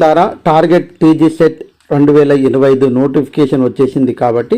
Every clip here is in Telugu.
ద్వారా టార్గెట్ టీజీ సెట్ రెండు వేల ఇరవై ఐదు నోటిఫికేషన్ వచ్చేసింది కాబట్టి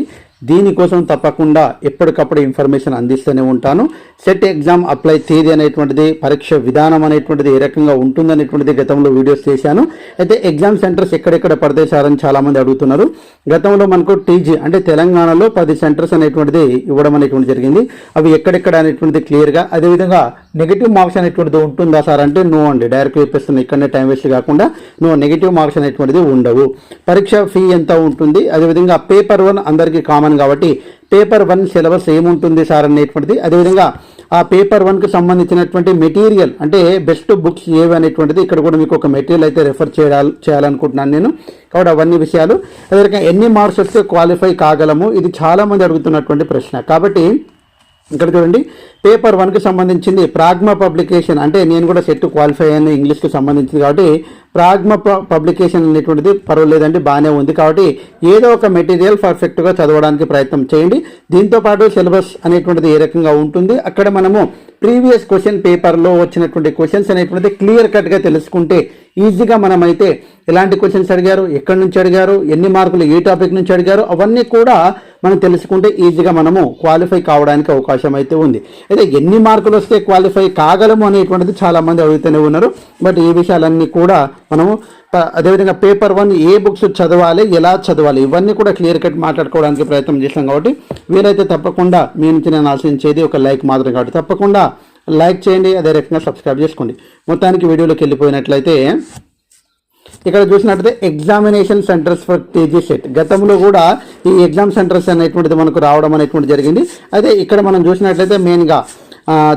దీనికోసం తప్పకుండా ఎప్పటికప్పుడు ఇన్ఫర్మేషన్ అందిస్తూనే ఉంటాను. సెట్ ఎగ్జామ్ అప్లై తేదీ అనేటువంటిది పరీక్ష విధానం అనేటువంటిది ఏ రకంగా ఉంటుందనేటువంటిది గతంలో వీడియోస్ చేశాను. అయితే ఎగ్జామ్ సెంటర్స్ ఎక్కడెక్కడ పడతాయి సార్ అని చాలామంది అడుగుతున్నారు. గతంలో మనకు టీజీ అంటే తెలంగాణలో పది సెంటర్స్ అనేటువంటిది ఇవ్వడం అనేటువంటి జరిగింది. అవి ఎక్కడెక్కడ అనేటువంటిది క్లియర్గా అదేవిధంగా నెగిటివ్ మార్క్స్ అనేటువంటిది ఉంటుందా సార్? అంటే నో అండి. డైరెక్ట్ చెప్పేస్తున్నా ఇక్కడనే టైం వేస్ట్ కాకుండా నో నెగిటివ్ మార్క్స్ అనేటువంటిది ఉండవు. పరీక్ష ఫీ ఎంత ఉంటుంది? అదేవిధంగా పేపర్ వన్ అందరికీ కామన్ కాబట్టి పేపర్ వన్ సిలబస్ ఏముంటుంది సార్ అనేటువంటిది? అదేవిధంగా ఆ పేపర్ వన్కి సంబంధించినటువంటి మెటీరియల్ అంటే బెస్ట్ బుక్స్ ఏవి అనేటువంటిది ఇక్కడ కూడా మీకు ఒక మెటీరియల్ అయితే రెఫర్ చేయాలి చేయాలనుకుంటున్నాను నేను. కాబట్టి అవన్నీ విషయాలు. అదేవిధంగా ఎన్ని మార్క్స్ వస్తే క్వాలిఫై కాగలము? ఇది చాలామంది అడుగుతున్నటువంటి ప్రశ్న. కాబట్టి ఇక్కడ చూడండి. పేపర్ వన్కి సంబంధించింది ప్రాగ్మ పబ్లికేషన్ అంటే నేను కూడా సెట్ క్వాలిఫై అయ్యాను ఇంగ్లీష్కి సంబంధించింది కాబట్టి ప్రాగ్మ పబ్లికేషన్ అనేటువంటిది పర్వాలేదండి బాగానే ఉంది కాబట్టి ఏదో ఒక మెటీరియల్ పర్ఫెక్ట్గా చదవడానికి ప్రయత్నం చేయండి. దీంతో పాటు సిలబస్ అనేటువంటిది ఏ రకంగా ఉంటుంది అక్కడ మనము ప్రీవియస్ క్వశ్చన్ పేపర్లో వచ్చినటువంటి క్వశ్చన్స్ అనేటువంటిది క్లియర్ కట్గా తెలుసుకుంటే ఈజీగా మనమైతే ఎలాంటి క్వశ్చన్స్ అడిగారు ఎక్కడి నుంచి అడిగారు ఎన్ని మార్కులు ఏ టాపిక్ నుంచి అడిగారు అవన్నీ కూడా మనం తెలుసుకుంటే ఈజీగా మనము క్వాలిఫై కావడానికి అవకాశం అయితే ఉంది. అయితే ఎన్ని మార్కులు వస్తే క్వాలిఫై కాగలము అనేటువంటిది చాలామంది అడుగుతూనే ఉన్నారు. బట్ ఈ విషయాలన్నీ కూడా మనము అదేవిధంగా పేపర్ వన్ ఏ బుక్స్ చదవాలి ఎలా చదవాలి ఇవన్నీ కూడా క్లియర్ కట్ మాట్లాడుకోవడానికి ప్రయత్నం చేశాం కాబట్టి వీలైతే తప్పకుండా మీ నుంచి నేను ఆశించేది ఒక లైక్ మాత్రం కాబట్టి తప్పకుండా లైక్ చేయండి అదే రకంగా సబ్స్క్రైబ్ చేసుకోండి. మొత్తానికి వీడియోలోకి వెళ్ళిపోయినట్లయితే ఇక్కడ చూసినట్లయితే examination centres for TG SET గతంలో కూడా ఈ ఎగ్జామ్ సెంటర్స్ అనేటువంటిది మనకు రావడం అనేటువంటి జరిగింది. అయితే ఇక్కడ మనం చూసినట్లయితే మెయిన్గా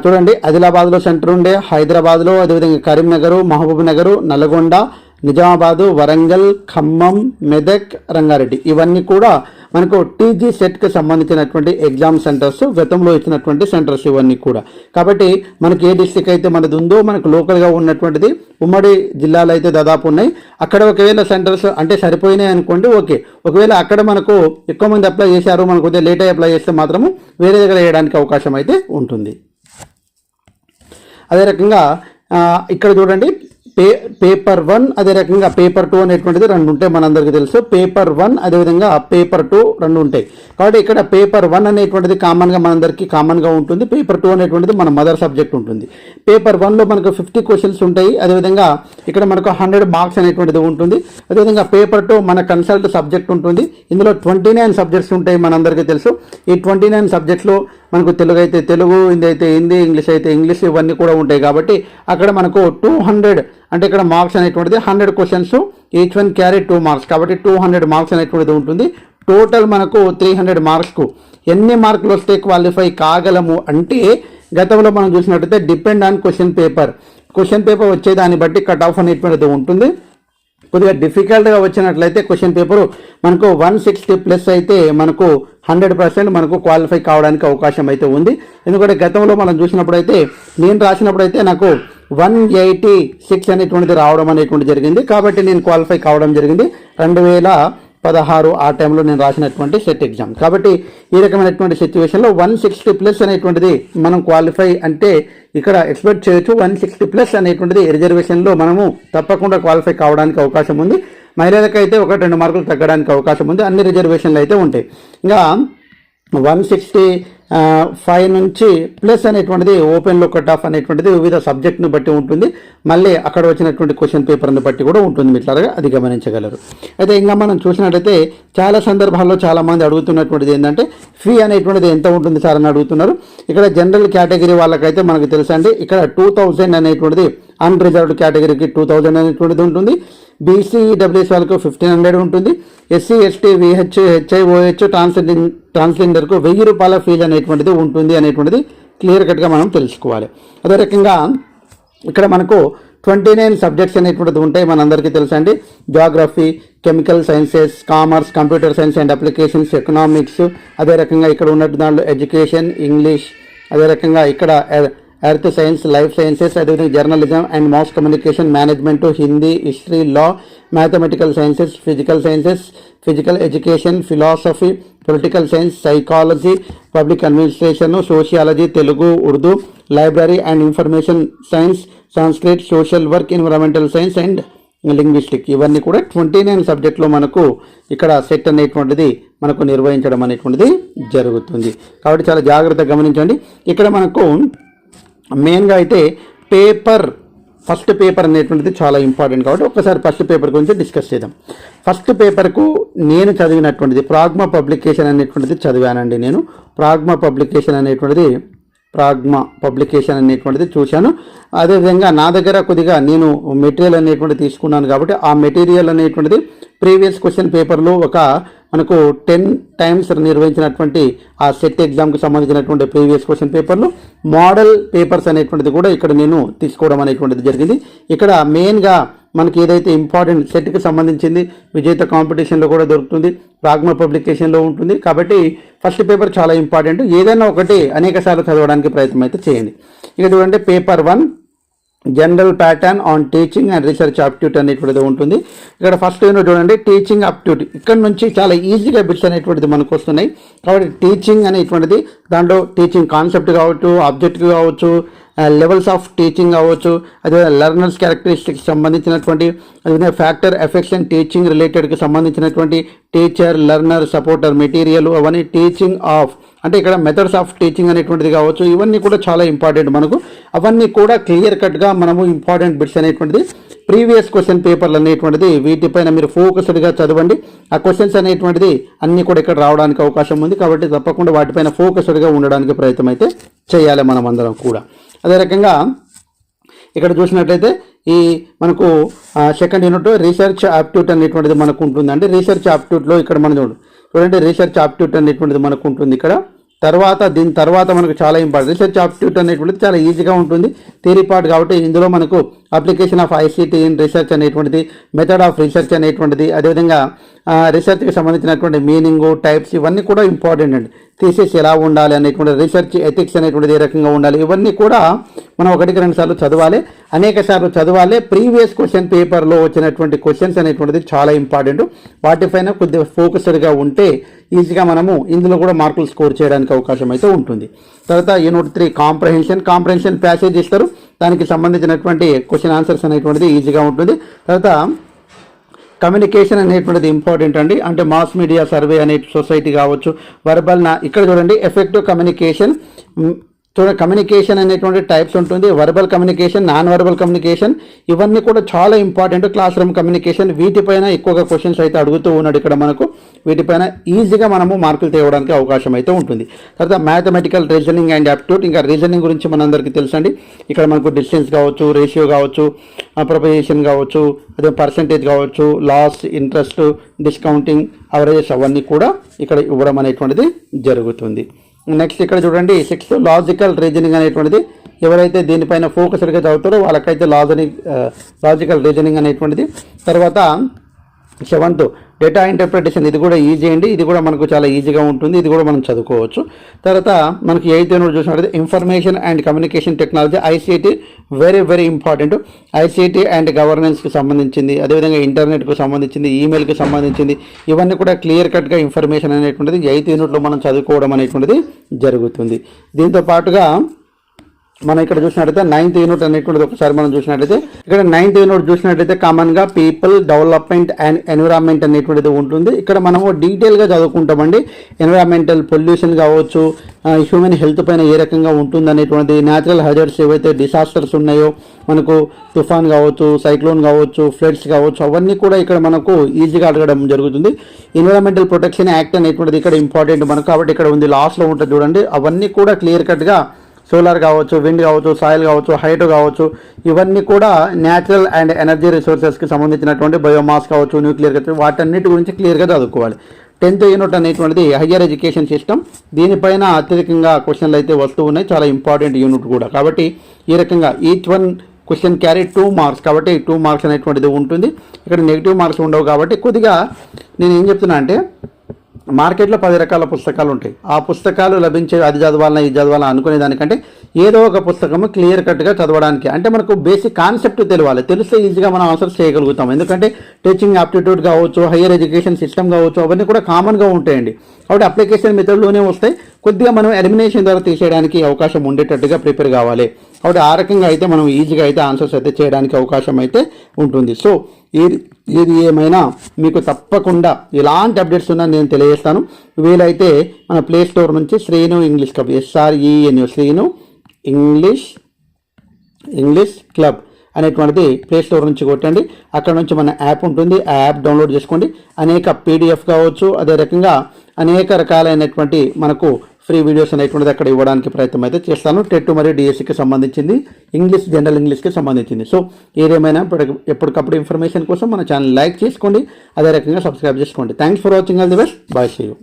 చూడండి ఆదిలాబాద్లో సెంటర్ ఉండే హైదరాబాద్లో అదేవిధంగా కరీంనగర్ మహబూబ్ నగర్ నల్గొండ నిజామాబాదు వరంగల్ ఖమ్మం మెదక్ రంగారెడ్డి. ఇవన్నీ కూడా మనకు టీజీ సెట్కి సంబంధించినటువంటి ఎగ్జామ్ సెంటర్స్ గతంలో ఇచ్చినటువంటి సెంటర్స్ ఇవన్నీ కూడా. కాబట్టి మనకి ఏ డిస్టిక్ అయితే మనది ఉందో మనకు లోకల్గా ఉన్నటువంటిది ఉమ్మడి జిల్లాలో అయితే దాదాపు ఉన్నాయి. అక్కడ ఒకవేళ సెంటర్స్ అంటే సరిపోయినాయి అనుకోండి ఓకే. ఒకవేళ అక్కడ మనకు ఎక్కువ మంది అప్లై చేశారు మనకు కొద్దిగా లేట్ అయ్యి అప్లై చేస్తే మాత్రము వేరే దగ్గర వేయడానికి అవకాశం అయితే ఉంటుంది. అదే రకంగా ఇక్కడ చూడండి పే పేపర్ వన్ అదే రకంగా పేపర్ టూ అనేటువంటిది రెండు ఉంటాయి మనందరికీ తెలుసు. పేపర్ వన్ అదేవిధంగా పేపర్ టూ రెండు ఉంటాయి. కాబట్టి ఇక్కడ పేపర్ వన్ అనేటువంటిది కామన్గా మనందరికీ కామన్గా ఉంటుంది. పేపర్ టూ అనేటువంటిది మన మదర్ సబ్జెక్ట్ ఉంటుంది. పేపర్ వన్లో మనకు ఫిఫ్టీ క్వశ్చన్స్ ఉంటాయి. అదేవిధంగా ఇక్కడ మనకు హండ్రెడ్ మార్క్స్ అనేటువంటిది ఉంటుంది. అదేవిధంగా పేపర్ టూ మన కన్సల్ట్ సబ్జెక్ట్ ఉంటుంది. ఇందులో ట్వంటీ నైన్ సబ్జెక్ట్స్ ఉంటాయి మనందరికీ తెలుసు. ఈ ట్వంటీ నైన్ సబ్జెక్ట్లో మనకు తెలుగు అయితే తెలుగు హిందీ అయితే హిందీ ఇంగ్లీష్ అయితే ఇంగ్లీష్ ఇవన్నీ కూడా ఉంటాయి. కాబట్టి అక్కడ మనకు టూ హండ్రెడ్ అంటే ఇక్కడ మార్క్స్ అనేటువంటిది hundred questions each one carry two marks కాబట్టి టూ హండ్రెడ్ మార్క్స్ అనేటువంటిది ఉంటుంది. టోటల్ మనకు త్రీ హండ్రెడ్ మార్క్స్కు ఎన్ని మార్కులు వస్తే క్వాలిఫై కాగలము అంటే గతంలో మనం చూసినట్టయితే depend on question paper question paper వచ్చే దాన్ని బట్టి కట్ ఆఫ్ అనేటువంటిది ఉంటుంది. కొద్దిగా డిఫికల్ట్గా వచ్చినట్లయితే క్వశ్చన్ పేపర్ మనకు వన్ సిక్స్టీ ప్లస్ అయితే మనకు హండ్రెడ్ పర్సెంట్ మనకు క్వాలిఫై కావడానికి అవకాశం అయితే ఉంది. ఎందుకంటే గతంలో మనం చూసినప్పుడు అయితే నేను రాసినప్పుడు అయితే నాకు వన్ ఎయిటీ సిక్స్ అనేటువంటిది రావడం అనేటువంటి జరిగింది. కాబట్టి నేను క్వాలిఫై కావడం జరిగింది. రెండు వేల పదహారు ఆ టైంలో నేను రాసినటువంటి సెట్ ఎగ్జామ్. కాబట్టి ఈ రకమైనటువంటి సిచ్యువేషన్లో వన్ సిక్స్టీ ప్లస్ అనేటువంటిది మనం క్వాలిఫై అంటే ఇక్కడ ఎక్స్పెక్ట్ చేయొచ్చు. వన్ సిక్స్టీ ప్లస్ అనేటువంటిది రిజర్వేషన్లో మనము తప్పకుండా క్వాలిఫై కావడానికి అవకాశం ఉంది. మహిళలకైతే ఒక రెండు మార్కులు తగ్గడానికి అవకాశం ఉంది. అన్ని రిజర్వేషన్లు అయితే ఉంటాయి. ఇంకా వన్ సిక్స్టీ ఫైవ్ నుంచి ప్లస్ అనేటువంటిది ఓపెన్లో కట్ ఆఫ్ అనేటువంటిది వివిధ సబ్జెక్ట్ను బట్టి ఉంటుంది. మళ్ళీ అక్కడ వచ్చినటువంటి క్వశ్చన్ పేపర్ని బట్టి కూడా ఉంటుంది. మిట్లాగా అది గమనించగలరు. అయితే ఇంకా మనం చూసినట్టయితే చాలా సందర్భాల్లో చాలామంది అడుగుతున్నటువంటిది ఏంటంటే ఫీ అనేటువంటిది ఎంత ఉంటుంది సార్? అని అడుగుతున్నారు. ఇక్కడ జనరల్ కేటగిరీ వాళ్ళకైతే మనకు తెలుసండి. ఇక్కడ టూ థౌజండ్ అనేటువంటిది అన్రిజర్వ్డ్ కేటగిరీకి టూ థౌజండ్ అనేటువంటిది ఉంటుంది. బీసీ డబ్ల్యూఎస్ వాళ్ళకు ఫిఫ్టీన్ హండ్రెడ్ ఉంటుంది. SC ST VH HI OH transgender ట్రాన్స్జెండర్కు వెయ్యి రూపాయల ఫీజు అనేటువంటిది ఉంటుంది అనేటువంటిది క్లియర్ కట్గా మనం తెలుసుకోవాలి. అదే రకంగా ఇక్కడ మనకు ట్వంటీ నైన్ సబ్జెక్ట్స్ అనేటువంటిది ఉంటాయి మనందరికీ తెలుసండి geography chemical sciences commerce computer science and applications economics అదే రకంగా ఇక్కడ ఉన్నట్టు దాంట్లో ఎడ్యుకేషన్ ఇంగ్లీష్ అదే రకంగా ఇక్కడ ఎర్త్ సైన్స్ లైఫ్ సైన్సెస్ అదేవిధంగా journalism and mass communication management Hindi history law mathematical sciences physical sciences physical education philosophy political science psychology public administration sociology Telugu Urdu library and information science Sanskrit social work environmental science and linguistic ఇవన్నీ కూడా ట్వంటీ నైన్ సబ్జెక్ట్లో మనకు ఇక్కడ సెట్ అనేటువంటిది మనకు నిర్వహించడం అనేటువంటిది జరుగుతుంది. కాబట్టి చాలా జాగ్రత్తగా గమనించండి. ఇక్కడ మనకు మెయిన్గా అయితే పేపర్ ఫస్ట్ పేపర్ అనేటువంటిది చాలా ఇంపార్టెంట్ కాబట్టి ఒకసారి ఫస్ట్ పేపర్ గురించి డిస్కస్ చేద్దాం. ఫస్ట్ పేపర్కు నేను చదివినటువంటిది ప్రాగ్మా పబ్లికేషన్ అనేటువంటిది చదివానండి నేను. ప్రాగ్మా పబ్లికేషన్ అనేటువంటిది ప్రాగ్మా పబ్లికేషన్ అనేటువంటిది చూశాను. అదేవిధంగా నా దగ్గర కొద్దిగా నేను మెటీరియల్ అనేటువంటిది తీసుకున్నాను కాబట్టి ఆ మెటీరియల్ అనేటువంటిది ప్రీవియస్ క్వశ్చన్ పేపర్లో ఒక మనకు టెన్ టైమ్స్ నిర్వహించినటువంటి ఆ సెట్ ఎగ్జామ్కి సంబంధించినటువంటి ప్రీవియస్ క్వశ్చన్ పేపర్లు మోడల్ పేపర్స్ అనేటువంటిది కూడా ఇక్కడ నేను తీసుకోవడం అనేటువంటిది జరిగింది. ఇక్కడ మెయిన్గా మనకి ఏదైతే ఇంపార్టెంట్ సెట్కి సంబంధించింది విజేత కాంపిటీషన్లో కూడా దొరుకుతుంది ప్రాగ్మా పబ్లికేషన్లో ఉంటుంది. కాబట్టి ఫస్ట్ పేపర్ చాలా ఇంపార్టెంట్ ఏదైనా ఒకటి అనేక సార్లు చదవడానికి ప్రయత్నం అయితే చేయండి. ఇక చూడండి paper one general pattern on teaching and research aptitude అనేటువంటిది ఉంటుంది. ఇక్కడ ఫస్ట్ యూనిట్ చూడండి టీచింగ్ అప్ట్యూట్ ఇక్కడ నుంచి చాలా ఈజీగా బిట్స్ అనేటువంటిది మనకు వస్తున్నాయి. కాబట్టి టీచింగ్ అనేటువంటిది దాంట్లో టీచింగ్ కాన్సెప్ట్ కావచ్చు ఆబ్జెక్ట్ కావచ్చు లెవెల్స్ ఆఫ్ టీచింగ్ కావచ్చు అదే లెర్నర్స్ క్యారెక్టరిస్టిక్స్ సంబంధించినటువంటి అదే ఫ్యాక్టర్ ఎఫెక్ట్స్ అండ్ టీచింగ్ రిలేటెడ్కి సంబంధించినటువంటి టీచర్ లెర్నర్ సపోర్టర్ మెటీరియల్ అవన్నీ టీచింగ్ ఆఫ్ అంటే ఇక్కడ మెథడ్స్ ఆఫ్ టీచింగ్ అనేటువంటిది కావచ్చు ఇవన్నీ కూడా చాలా ఇంపార్టెంట్ మనకు. అవన్నీ కూడా క్లియర్ కట్గా మనము ఇంపార్టెంట్ బిట్స్ అనేటువంటిది ప్రీవియస్ క్వశ్చన్ పేపర్లు అనేటువంటిది వీటిపైన మీరు ఫోకస్డ్గా చదవండి. ఆ క్వశ్చన్స్ అనేటువంటిది అన్నీ కూడా ఇక్కడ రావడానికి అవకాశం ఉంది కాబట్టి తప్పకుండా వాటిపైన ఫోకస్డ్గా ఉండడానికి ప్రయత్నం అయితే చేయాలి మనం అందరం కూడా. అదే రకంగా ఇక్కడ చూసినట్లయితే ఈ మనకు సెకండ్ యూనిట్ రీసెర్చ్ ఆప్ట్యూట్ అనేటువంటిది మనకు ఉంటుందండి. రీసెర్చ్ ఆప్ట్యూట్లో ఇక్కడ మనం చూడండి చూడండి రీసెర్చ్ ఆప్ట్యూట్ అనేటువంటిది మనకు ఉంటుంది ఇక్కడ. తర్వాత దీని తర్వాత మనకు చాలా ఇంపార్టెంట్ రీసెర్చ్ ఆప్టిట్యూట్ అనేటువంటిది చాలా ఈజీగా ఉంటుంది. థియరీ పార్ట్ కాబట్టి ఇందులో మనకు application of ICT in research అనేటువంటిది మెథడ్ ఆఫ్ రీసెర్చ్ అనేటువంటిది అదేవిధంగా రీసెర్చ్కి సంబంధించినటువంటి మీనింగు టైప్స్ ఇవన్నీ కూడా ఇంపార్టెంట్ అండి. థీసిస్ ఎలా ఉండాలి అనేటువంటి రీసెర్చ్ ఎథిక్స్ అనేటువంటిది ఏ రకంగా ఉండాలి ఇవన్నీ కూడా మనం ఒకటికి రెండు సార్లు చదవాలి. అనేక సార్లు చదవాలి. ప్రీవియస్ క్వశ్చన్ పేపర్లో వచ్చినటువంటి క్వశ్చన్స్ అనేటువంటిది చాలా ఇంపార్టెంట్ వాటిపైన కొద్దిగా ఫోకస్డ్గా ఉంటే ఈజీగా మనము ఇందులో కూడా మార్కులు స్కోర్ చేయడానికి అవకాశం అయితే ఉంటుంది. తర్వాత unit three? Comprehension. Comprehension passage ఇస్తారు. దానికి సంబంధించినటువంటి క్వశ్చన్ ఆన్సర్స్ అనేటువంటిది ఈజీగా ఉంటుంది. తర్వాత కమ్యూనికేషన్ అనేటువంటిది ఇంపార్టెంట్ అండి. అంటే మాస్ మీడియా సర్వే అనే సొసైటీ కావచ్చు. వర్బల్ నా ఇక్కడ చూడండి ఎఫెక్టివ్ కమ్యూనికేషన్. చూడండి కమ్యూనికేషన్ అనేటువంటి టైప్స్ ఉంటుంది verbal communication non verbal communication ఇవన్నీ కూడా చాలా ఇంపార్టెంట్ క్లాస్ రూమ్ కమ్యూనికేషన్ వీటిపైన ఎక్కువగా క్వశ్చన్స్ అయితే అడుగుతూ ఉన్నాడు ఇక్కడ మనకు. వీటిపైన ఈజీగా మనము మార్కులు తేవడానికి అవకాశం అయితే ఉంటుంది. తర్వాత మ్యాథమెటికల్ రీజనింగ్ అండ్ యాప్టిట్యూడ్ ఇంకా రీజనింగ్ గురించి మనందరికీ తెలుసండి. ఇక్కడ మనకు డిస్టెన్స్ కావచ్చు రేషియో కావచ్చు ప్రొపజేషన్ కావచ్చు అదే పర్సంటేజ్ కావచ్చు లాస్ ఇంట్రెస్ట్ డిస్కౌంటింగ్ అవరేజెస్ అవన్నీ కూడా ఇక్కడ ఇవ్వడం అనేటువంటిది జరుగుతుంది. నెక్స్ట్ ఇక్కడ చూడండి సిక్స్త్ లాజికల్ రీజనింగ్ అనేటువంటిది. ఎవరైతే దీనిపైన ఫోకస్డ్గా చదువుతారో వాళ్ళకైతే లాజనింగ్ లాజికల్ రీజనింగ్ అనేటువంటిది. తర్వాత సెవెంత్ డేటా ఇంటర్ప్రిటేషన్ ఇది కూడా ఈజీ అండి. ఇది కూడా మనకు చాలా ఈజీగా ఉంటుంది. ఇది కూడా మనం చదువుకోవచ్చు. తర్వాత మనకి ఎయిత్ యూనిట్ చూసినట్లయితే information and communication technology ICT very very important ICT and గవర్నెన్స్కి సంబంధించింది అదేవిధంగా ఇంటర్నెట్కు సంబంధించింది ఈమెయిల్కి సంబంధించింది ఇవన్నీ కూడా క్లియర్ కట్గా ఇన్ఫర్మేషన్ అనేటువంటిది ఎయిత్ యూనిట్లో మనం చదువుకోవడం అనేటువంటిది జరుగుతుంది. దీంతో పాటుగా మనం ఇక్కడ చూసినట్లయితే నైన్త్ యూనిట్ అనేటువంటిది ఒకసారి మనం చూసినట్లయితే ఇక్కడ నైన్త్ యూనిట్ చూసినట్లయితే కామన్గా పీపుల్ డెవలప్మెంట్ అండ్ ఎన్విరాన్మెంట్ అనేటువంటిది ఉంటుంది. ఇక్కడ మనము డీటెయిల్గా చదువుకుంటామండి. ఎన్విరాన్మెంటల్ పొల్యూషన్ కావచ్చు హ్యూమన్ హెల్త్ పైన ఏ రకంగా ఉంటుంది అనేటువంటిది న్యాచురల్ హజర్స్ ఏవైతే డిసాస్టర్స్ ఉన్నాయో మనకు తుఫాన్ కావచ్చు సైక్లోన్ కావచ్చు ఫ్లడ్స్ కావచ్చు అవన్నీ కూడా ఇక్కడ మనకు ఈజీగా అడగడం జరుగుతుంది. ఎన్విరాన్మెంటల్ ప్రొటెక్షన్ యాక్ట్ అనేటువంటిది ఇక్కడ ఇంపార్టెంట్ మనకు. కాబట్టి ఇక్కడ ఉంది లాస్ట్లో ఉంటుంది చూడండి. అవన్నీ కూడా క్లియర్ కట్గా సోలార్ కావచ్చు విండ్ కావచ్చు సాయిల్ కావచ్చు హైట్ కావచ్చు ఇవన్నీ కూడా న్యాచురల్ అండ్ ఎనర్జీ రిసోర్సెస్కి సంబంధించినటువంటి బయోమాస్ కావచ్చు న్యూక్లియర్ కావచ్చు వాటన్నిటి గురించి క్లియర్గా చదువుకోవాలి. టెన్త్ యూనిట్ అనేటువంటిది హయ్యర్ ఎడ్యుకేషన్ సిస్టమ్. దీనిపైన అత్యధికంగా క్వశ్చన్లు అయితే వస్తూ ఉన్నాయి. చాలా ఇంపార్టెంట్ యూనిట్ కూడా. కాబట్టి ఈ రకంగా each one question carry two marks. కాబట్టి టూ మార్క్స్ అనేటువంటిది ఉంటుంది. ఇక్కడ నెగిటివ్ మార్క్స్ ఉండవు కాబట్టి కొద్దిగా నేను ఏం చెప్తున్నా అంటే మార్కెట్లో పది రకాల పుస్తకాలు ఉంటాయి. ఆ పుస్తకాలు లభించే అది చదవాలన్నా ఇది చదవాలన్నా అనుకునే దానికంటే ఏదో ఒక పుస్తకము క్లియర్ కట్గా చదవడానికి. అంటే మనకు బేసిక్ కాన్సెప్ట్ తెలియాలి. తెలిస్తే ఈజీగా మనం ఆన్సర్ చేయగలుగుతాం. ఎందుకంటే టీచింగ్ ఆప్టిట్యూడ్ కావచ్చు హయ్యర్ ఎడ్యుకేషన్ సిస్టమ్ కావచ్చు అవన్నీ కూడా కామన్గా ఉంటాయండి. కాబట్టి అప్లికేషన్ మెథడ్లోనే వస్తాయి. కొద్దిగా మనం ఎలిమినేషన్ ద్వారా తీసేయడానికి అవకాశం ఉండేటట్టుగా ప్రిపేర్ కావాలి. కాబట్టి ఆ రకంగా అయితే మనం ఈజీగా అయితే ఆన్సర్స్ అయితే చేయడానికి అవకాశం అయితే ఉంటుంది. సో ఏది ఏది ఏమైనా మీకు తప్పకుండా ఎలాంటి అప్డేట్స్ ఉన్నా నేను తెలియజేస్తాను. వీలైతే మన ప్లే స్టోర్ నుంచి Srinu English club SREN Srinu English English club అనేటువంటిది ప్లే స్టోర్ నుంచి కొట్టండి. అక్కడ నుంచి మన యాప్ ఉంటుంది. ఆ యాప్ డౌన్లోడ్ చేసుకోండి. అనేక పీడిఎఫ్ కావచ్చు. అదే రకంగా అనేక రకాలైనటువంటి మనకు ఫ్రీ వీడియోస్ అనేటువంటిది అక్కడ ఇవ్వడానికి ప్రయత్నం అయితే చేస్తాను. టెట్ మరియు డిఎస్సికి సంబంధించింది. ఇంగ్లీష్ జనరల్ ఇంగ్లీష్కి సంబంధించింది. సో ఏదేమైనా ఇప్పటికి- ఎప్పటికప్పుడు ఇన్ఫర్మేషన్ కోసం మన ఛానల్ లైక్ చేసుకోండి. అదే రకంగా సబ్స్క్రైబ్ చేసుకోండి. Thanks for watching all the best bye see you